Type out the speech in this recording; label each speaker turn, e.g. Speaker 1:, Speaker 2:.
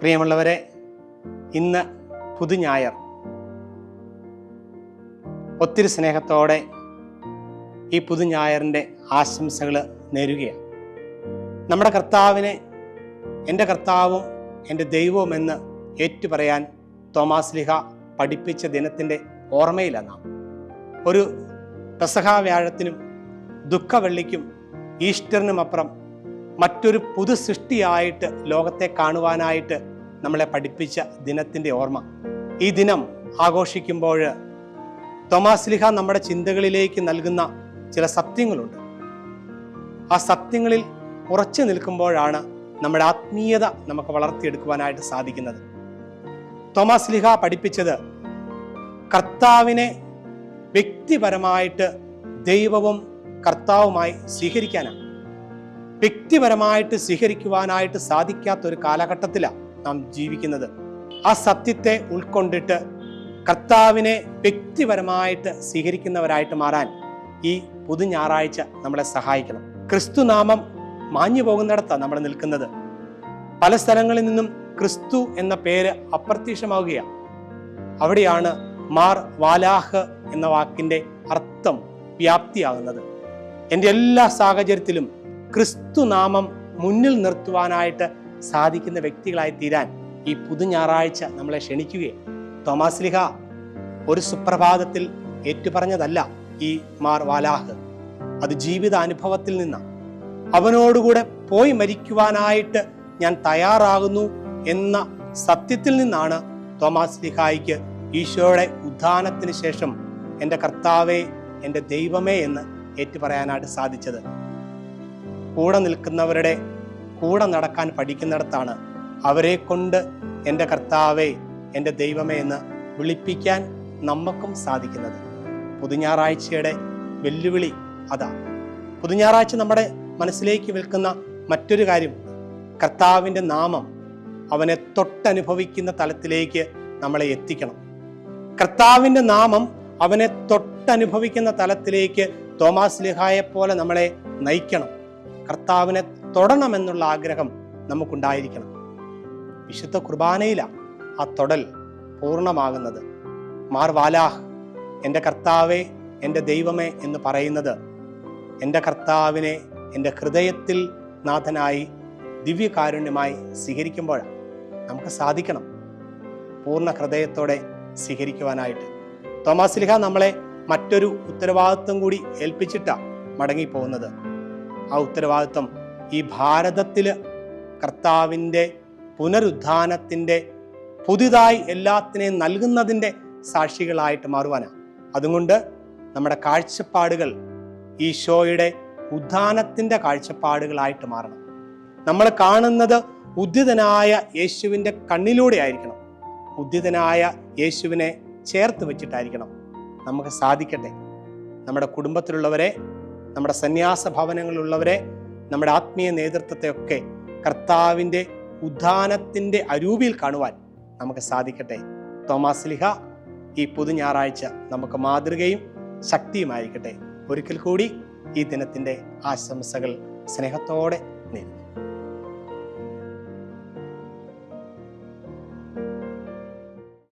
Speaker 1: പ്രിയമുള്ളവരെ ഇന്ന് പുതുഞായർ ഒത്തിരി സ്നേഹത്തോടെ ഈ പുതുഞായറിന്റെ ആശംസകൾ നേരുകയാണ്. നമ്മുടെ കർത്താവിനെ എന്റെ കർത്താവും എന്റെ ദൈവവും ദൈവവുമെന്ന് ഏറ്റുപറയാൻ തോമാസ് ലിഹ പഠിപ്പിച്ച ദിനത്തിന്റെ ഓർമ്മയിലാണ് നാം. ഒരു പെസഹ വ്യാഴത്തിനും ദുഃഖവെള്ളിക്കും ഈസ്റ്ററിനും അപ്പുറം മറ്റൊരു പുതു സൃഷ്ടിയായിട്ട് ലോകത്തെ കാണുവാനായിട്ട് നമ്മളെ പഠിപ്പിച്ച ദിനത്തിന്റെ ഓർമ്മ. ഈ ദിനം ആഘോഷിക്കുമ്പോൾ തോമാസ് ലിഹ നമ്മുടെ ചിന്തകളിലേക്ക് നൽകുന്ന ചില സത്യങ്ങളുണ്ട്. ആ സത്യങ്ങളിൽ ഉറച്ചു നിൽക്കുമ്പോഴാണ് നമ്മുടെ ആത്മീയത നമുക്ക് വളർത്തിയെടുക്കുവാനായിട്ട് സാധിക്കുന്നത്. തോമാസ് ലിഹ പഠിപ്പിച്ചത് കർത്താവിനെ വ്യക്തിപരമായിട്ട് ദൈവവും കർത്താവുമായി സ്വീകരിക്കാനാണ്. വ്യക്തിപരമായിട്ട് സ്വീകരിക്കുവാനായിട്ട് സാധിക്കാത്ത ഒരു കാലഘട്ടത്തിലാണ് നാം ജീവിക്കുന്നത്. ആ സത്യത്തെ ഉൾക്കൊണ്ടിട്ട് കർത്താവിനെ വ്യക്തിപരമായിട്ട് സ്വീകരിക്കുന്നവരായിട്ട് മാറാൻ ഈ പുതു ഞായറാഴ്ച നമ്മളെ സഹായിക്കണം. ക്രിസ്തുനാമം മാഞ്ഞു പോകുന്നിടത്താണ് നമ്മൾ നിൽക്കുന്നത്. പല സ്ഥലങ്ങളിൽ നിന്നും ക്രിസ്തു എന്ന പേര് അപ്രത്യക്ഷമാവുകയാണ്. അവിടെയാണ് മാർ വാലാഹ് എന്ന വാക്കിന്റെ അർത്ഥം വ്യാപ്തിയാകുന്നത് എന്റെ എല്ലാ സാഹചര്യത്തിലും ക്രിസ്തു നാമം മുന്നിൽ നിർത്തുവാനായിട്ട് സാധിക്കുന്ന വ്യക്തികളായി തീരാൻ ഈ പുതു ഞായറാഴ്ച നമ്മളെ ക്ഷണിക്കുകയും തോമാസ് ലിഹ ഒരു സുപ്രഭാതത്തിൽ ഏറ്റുപറഞ്ഞതല്ല ഈ മാർ വാലാഹ്. അത് ജീവിത അനുഭവത്തിൽ നിന്നാണ്. അവനോടുകൂടെ പോയി മരിക്കുവാനായിട്ട് ഞാൻ തയ്യാറാകുന്നു എന്ന സത്യത്തിൽ നിന്നാണ് തോമാസ് ലിഹായിക്ക് ഈശോയുടെ ഉദ്ധാനത്തിന് ശേഷം എന്റെ കർത്താവേ എന്റെ ദൈവമേ എന്ന് ഏറ്റുപറയാനായിട്ട് സാധിച്ചത്. കൂടെ നിൽക്കുന്നവരുടെ കൂടെ നടക്കാൻ പഠിക്കുന്നിടത്താണ് അവരെ കൊണ്ട് എന്റെ കർത്താവേ എന്റെ ദൈവമേ എന്ന് വിളിപ്പിക്കാൻ നമുക്കും സാധിക്കുന്നത്. പുതുഞാറാഴ്ചയുടെ വെല്ലുവിളി അതാ. പുതുഞാറാഴ്ച നമ്മുടെ മനസ്സിലേക്ക് വിൽക്കുന്ന മറ്റൊരു കാര്യം കർത്താവിന്റെ നാമം അവനെ തൊട്ടനുഭവിക്കുന്ന തലത്തിലേക്ക് നമ്മളെ എത്തിക്കണം. കർത്താവിന്റെ നാമം അവനെ തൊട്ടനുഭവിക്കുന്ന തലത്തിലേക്ക് തോമാസ് ലിഹായെ പോലെ നമ്മളെ നയിക്കണം. കർത്താവിനെ തൊടണമെന്നുള്ള ആഗ്രഹം നമുക്കുണ്ടായിരിക്കണം. വിശുദ്ധ കുർബാനയിലാണ് ആ തൊടൽ പൂർണമാകുന്നത്. മാർ എന്റെ കർത്താവേ എന്റെ ദൈവമേ എന്ന് പറയുന്നത് എന്റെ കർത്താവിനെ എന്റെ ഹൃദയത്തിൽ നാഥനായി ദിവ്യകാരുണ്യമായി സ്വീകരിക്കുമ്പോഴാണ്. നമുക്ക് സാധിക്കണം പൂർണ ഹൃദയത്തോടെ സ്വീകരിക്കുവാനായിട്ട്. തോമാസ് ലിഹ നമ്മളെ മറ്റൊരു ഉത്തരവാദിത്വം കൂടി ഏൽപ്പിച്ചിട്ടാണ് മടങ്ങിപ്പോകുന്നത്. ആ ഉത്തരവാദിത്വം ഈ ഭാരതത്തിൽ കർത്താവിന്റെ പുനരുദ്ധാനത്തിന്റെ പുതുതായി എല്ലാത്തിനെയും നൽകുന്നതിന്റെ സാക്ഷികളായിട്ട് മാറുവാനാണ് അതുകൊണ്ട് നമ്മുടെ കാഴ്ചപ്പാടുകൾ ഈശോയുടെ ഉദ്ധാനത്തിന്റെ കാഴ്ചപ്പാടുകളായിട്ട് മാറണം. നമ്മൾ കാണുന്നത് ഉദ്ധിതനായ യേശുവിന്റെ കണ്ണിലൂടെ ആയിരിക്കണം. ഉദ്ധിതനായ യേശുവിനെ ചേർത്ത് വെച്ചിട്ടായിരിക്കണം നമുക്ക് സാധിക്കട്ടെ. നമ്മുടെ കുടുംബത്തിലുള്ളവരെ നമ്മുടെ സന്യാസ ഭവനങ്ങളിലുള്ളവരെ നമ്മുടെ ആത്മീയ നേതൃത്വത്തെയൊക്കെ കർത്താവിന്റെ ഉദ്ധാനത്തിന്റെ അരൂപിയിൽ കാണുവാൻ നമുക്ക് സാധിക്കട്ടെ. തോമാസ് ലിഹ ഈ പുതു ഞായറാഴ്ച നമുക്ക് മാതൃകയും ശക്തിയുമായിരിക്കട്ടെ. ഒരിക്കൽ കൂടി ഈ ദിനത്തിന്റെ ആശംസകൾ സ്നേഹത്തോടെ